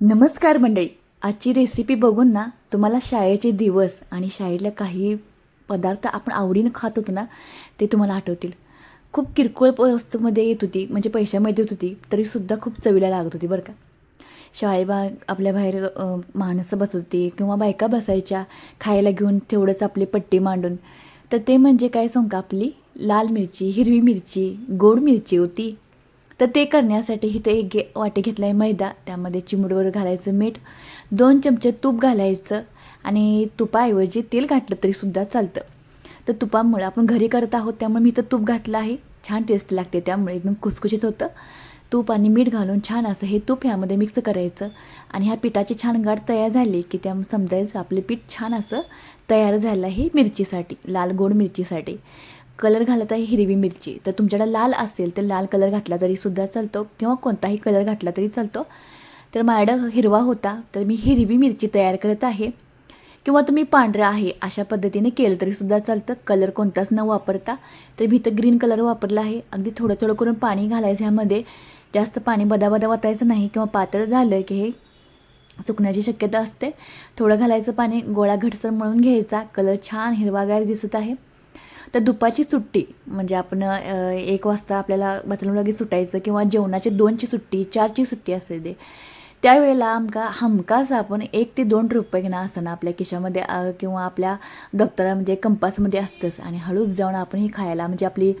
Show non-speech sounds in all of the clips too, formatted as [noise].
नमस्कार मंडळी. आजची रेसिपी बघून ना तुम्हाला शाळेचे दिवस आणि शाळेतल्या काही पदार्थ आपण आवडीनं खात होतो ना ते तुम्हाला आठवतील. खूप किरकोळ वस्तूमध्ये येत होती म्हणजे पैशामध्ये येत होती तरीसुद्धा खूप चवीला लागत होती बरं का. शाळेबा आपल्या बाहेर माणसं बसत होती किंवा बायका बसायच्या खायला घेऊन तेवढंच आपली पट्टी मांडून. तर ते म्हणजे काय सांग का आपली लाल मिरची हिरवी मिरची गोड मिरची होती. तर ते करण्यासाठी इथे एक गे वाटी घेतला आहे मैदा. त्यामध्ये चिमूटवर घालायचं मीठ दोन चमचे तूप घालायचं आणि तुपाऐवजी तेल घातलं तरीसुद्धा चालतं. तर तुपामुळे आपण घरी करत आहोत त्यामुळे मी तर तूप घातलं आहे. छान टेस्ट लागते त्यामुळे एकदम कुसकुशीत होतं. तूप आणि मीठ घालून छान असं हे तूप ह्यामध्ये मिक्स करायचं आणि ह्या पिठाची छान गाठ तयार झाली की त्या समजायचं आपलं पीठ छान असं तयार झालं आहे मिरचीसाठी लाल गोड मिरचीसाठी. कलर घालत आहे हिरवी मिरची. तर तुमच्याकडे लाल असेल तर लाल कलर घातला तरीसुद्धा चालतो किंवा कोणताही कलर घातला तरी चालतो. तर माझ्याकडं हिरवा होता तर मी हिरवी मिरची तयार करत आहे. किंवा तुम्ही पांढरा आहे अशा पद्धतीने केलं तरीसुद्धा चालतं. कलर कोणताच न वापरता. तर मी इथं ग्रीन कलर वापरला आहे. अगदी थोडं थोडं करून पाणी घालायचं ह्यामध्ये. जास्त पाणी बदाबदा बदा वाटायचं नाही किंवा पातळ झालं की हे चुकण्याची शक्यता असते. थोडं घालायचं पाणी गोळा घटसर मळून घ्यायचा. कलर छान हिरवागार दिसत आहे. तर दुपारची सुट्टी म्हणजे आपण एक वाजता आपल्याला बाथरूम लगेच सुटायचं किंवा जेवणाची दोनची सुट्टी चारची सुट्टी असते ते त्यावेळेला आमका हमखास आपण एक ते दोन रुपये घेणं असताना आपल्या खिशामध्ये किंवा आपल्या दप्तरा म्हणजे कंपासमध्ये असतंच. आणि हळूच जाऊन आपण ही खायला म्हणजे आपली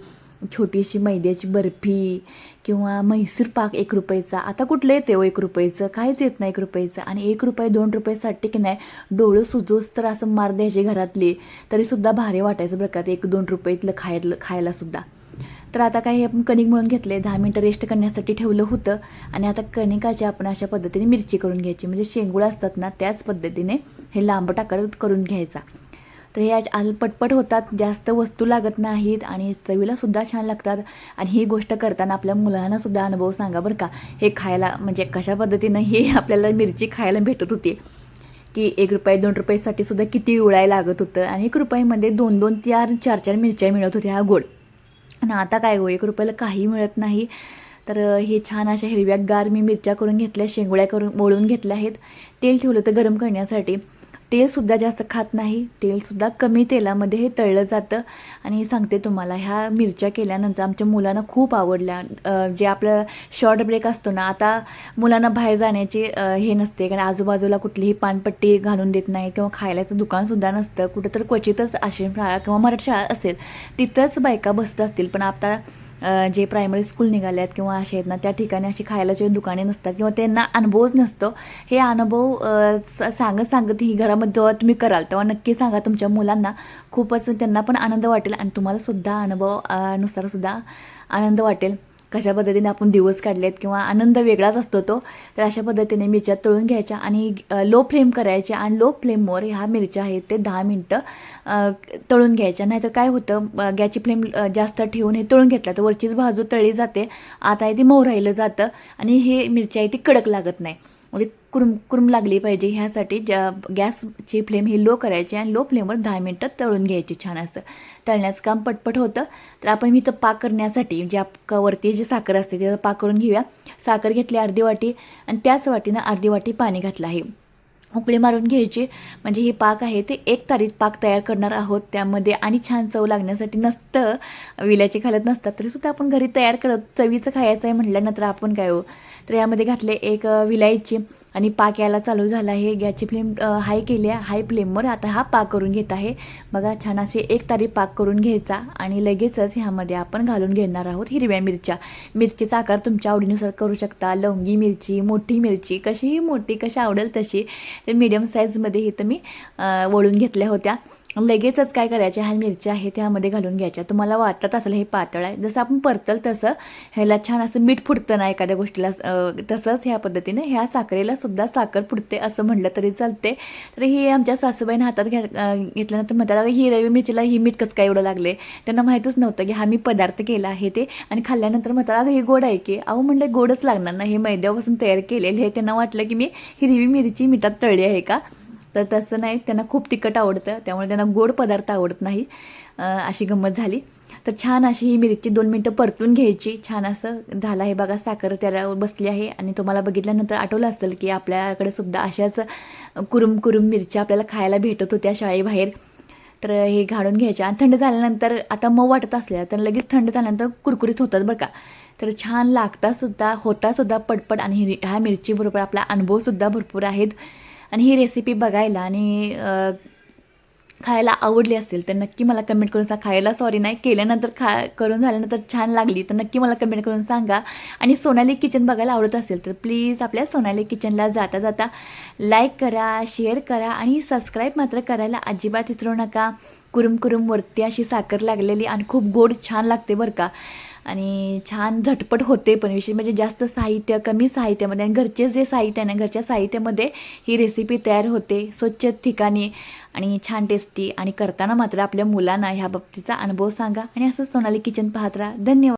छोटीशी मैद्याची बर्फी किंवा म्हैसूर पाक एक रुपयाचा. आता कुठलं येते हो एक रुपयाचं? काहीच येत नाही एक रुपयाचं. आणि एक रुपये दोन रुपयासाठी की नाही डोळं सुजोस तर असं मार द्यायचे घरातले तरीसुद्धा भारी वाटायचं बरं का ते एक दोन रुपयातलं खायला खायलासुद्धा. तर आता काही आपण कणिक म्हणून घेतले दहा मिनटं रेस्ट करण्यासाठी ठेवलं होतं. आणि आता कणिकाची आपण अशा पद्धतीने मिरची करून घ्यायची. म्हणजे शेंगुळा असतात ना त्याच पद्धतीने हे लांब टाकर करून घ्यायचा. तर हे आज आल पटपट होतात जास्त वस्तू लागत नाहीत आणि चवीला सुद्धा छान लागतात. आणि ही गोष्ट करताना आपल्या मुलांना सुद्धा अनुभव सांगा बरं का. हे खायला म्हणजे कशा पद्धतीनं हे [laughs] आपल्याला मिरची खायला भेटत होती. की एक रुपये दोन रुपयासाठी सुद्धा किती उळाय लागत होतं. आणि एक रुपयामध्ये दोन दोन चार चार चार मिरच्या मिळत होत्या हा गोड. आणि आता काय हो एक रुपयाला काही मिळत नाही. तर हे छान अशा हिरव्यागार मी मिरच्या करून घेतल्या शेंगोळ्या करून ओळून घेतल्या आहेत. तेल ठेवलं तर गरम करण्यासाठी. तेलसुद्धा जास्त खात नाही. तेलसुद्धा कमी तेलामध्ये हे तळलं जातं. आणि सांगते तुम्हाला ह्या मिरच्या केल्यानंतर आमच्या मुलांना खूप आवडल्या. जे आपलं शॉर्ट ब्रेक असतो ना आता मुलांना बाहेर जाण्याची हे नसते. कारण आजूबाजूला कुठलीही पानपट्टी घालून देत नाही किंवा खायलाचं दुकानसुद्धा नसतं. कुठं तर क्वचितच आश्रम शाळा किंवा मराठी शाळा असेल तिथंच बायका बसत असतील. पण आता जे प्रायमरी स्कूल निघाले आहेत किंवा असे आहेत ना त्या ठिकाणी अशी खायलाची दुकाने नसतात किंवा त्यांना अनुभवच नसतो. हे अनुभव स- सांगत सांगत ही घरामध्ये जेव्हा तुम्ही कराल तेव्हा नक्की सांगा तुमच्या मुलांना. खूपच त्यांना पण आनंद वाटेल आणि तुम्हाला सुद्धा अनुभवनुसार सुद्धा आनंद वाटेल. कशा पद्धतीने आपण दिवस काढलेत किंवा आनंद वेगळाच असतो तो तर अशा पद्धतीने मिरच्या तळून घ्यायच्या आणि लो फ्लेम करायच्या आणि लो फ्लेमवर ह्या मिरच्या आहेत ते दहा मिनटं तळून घ्यायच्या. नाहीतर काय होतं गॅसची फ्लेम जास्त ठेवून हे तळून घेतलं तर वरचीच बाजू तळली जाते आता आहे ती मऊ राहिलं जातं आणि हे मिरची आहे ती कडक लागत नाही. म्हणजे कुरुम कुरुम लागली पाहिजे ह्यासाठी. ज्या गॅसची फ्लेम ही लो करायची आणि लो फ्लेमवर दहा मिनटं तळून घ्यायची छान असं. तळण्याचं काम पटपट होतं. तर आपण मी तर पाक करण्यासाठी जे वरती जी साखर असते त्याचा पाक करून घेऊया. साखर घेतली अर्धी वाटी आणि त्याच वाटीनं अर्धी वाटी पाणी घातलं आहे. उकळी मारून घ्यायची. म्हणजे हे पाक आहे ते एक तारीख पाक तयार करणार आहोत त्यामध्ये. आणि छान चव लागण्यासाठी नसतं विल्याचे घालत नसतात तरीसुद्धा आपण घरी तयार करत चवीचं खायचं आहे म्हटल्यानंतर आपण काय हो. तर यामध्ये घातले एक विलायची. आणि पाक यायला चालू झाला आहे. गॅसची फ्लेम हाय केली आहे. हाय फ्लेमवर आता हा पाक करून घेत आहे. बघा छान असे एक तारी पाक करून घ्यायचा. आणि लगेचच ह्यामध्ये आपण घालून घेणार आहोत हिरव्या मिरच्या. मिरचीचा आकार तुमच्या आवडीनुसार करू शकता. लवंगी मिरची मोठी मिरची कशीही मोठी कशी आवडेल तशी. तर मीडियम साईजमध्ये इथं मी वळून घेतल्या होत्या. लगेचच काय करायच्या ह्या मिरच्या आहेत त्यामध्ये घालून घ्यायच्या. तुम्हाला वाटत असेल हे पातळ आहे. जसं आपण परतल तसं ह्याला छान असं मीठ फुटतं ना एखाद्या गोष्टीला. तसंच ह्या पद्धतीने ह्या साखरेला सुद्धा साखर फुटते असं म्हटलं तरी चालते तर ही आमच्या सासूबाईनं हातात घ्या घेतल्यानंतर म्हणतात ही रवी मिरचीला ही मीठ कसं काय एवढं लागले त्यांना माहीतच नव्हतं की हा मी पदार्थ केला आहे ते. आणि खाल्ल्यानंतर म्हणतात अगं ही गोड आहे की. अहो म्हणलं गोडच लागणार ना हे मैद्यापासून तयार केलेले हे त्यांना वाटलं की मी हिरवी मिरची मिठात तळली आहे का? तर तसं नाही त्यांना खूप तिखट आवडतं त्यामुळे त्यांना गोड पदार्थ आवडत नाही अशी गंमत झाली. तर छान अशी ही मिरची दोन मिनटं परतून घ्यायची. छान असं झालं आहे बघा साखर त्याला बसली आहे आणि तुम्हाला बघितल्यानंतर आठवलं असेल की आपल्याकडे सुद्धा अशाच कुरुम कुरुम मिरच्या आपल्याला खायला भेटत होत्या शाळेबाहेर. तर हे घालून घ्यायच्या आणि थंड झाल्यानंतर आता मऊ वाटत असल्या तर लगेच थंड झाल्यानंतर कुरकुरीत होतात बरं का. तर छान लागतासुद्धा होतासुद्धा पटपट आणि ह्या मिरचीबरोबर आपला अनुभवसुद्धा भरपूर आहेत. आणि ही रेसिपी बघायला आणि खायला आवडली असेल तर नक्की मला कमेंट करून सांगा. खायला सॉरी नाही केल्यानंतर खा करून झाल्यानंतर छान लागली तर नक्की मला कमेंट करून सांगा. आणि सोनाली किचन बघायला आवडत असेल तर प्लीज आपल्या सोनाली किचनला जाता जाता लाईक करा शेअर करा आणि सबस्क्राईब मात्र करायला अजिबात विसरू नका. कुरुम कुरुम वरती अशी साखर लागलेली आणि खूप गोड छान लागते बरं का. आणि छान झटपट होते पण विशेष म्हणजे जास्त साहित्य कमी साहित्यामध्ये आणि घरचे जे साहित्य आहे ना घरच्या साहित्यामध्ये ही रेसिपी तयार होते स्वच्छ ठिकाणी आणि छान टेस्टी आणि करताना मात्र आपल्या मुलांना ह्या बाबतीचा अनुभव सांगा. आणि असं सोनाली किचन पाहत राहा. धन्यवाद.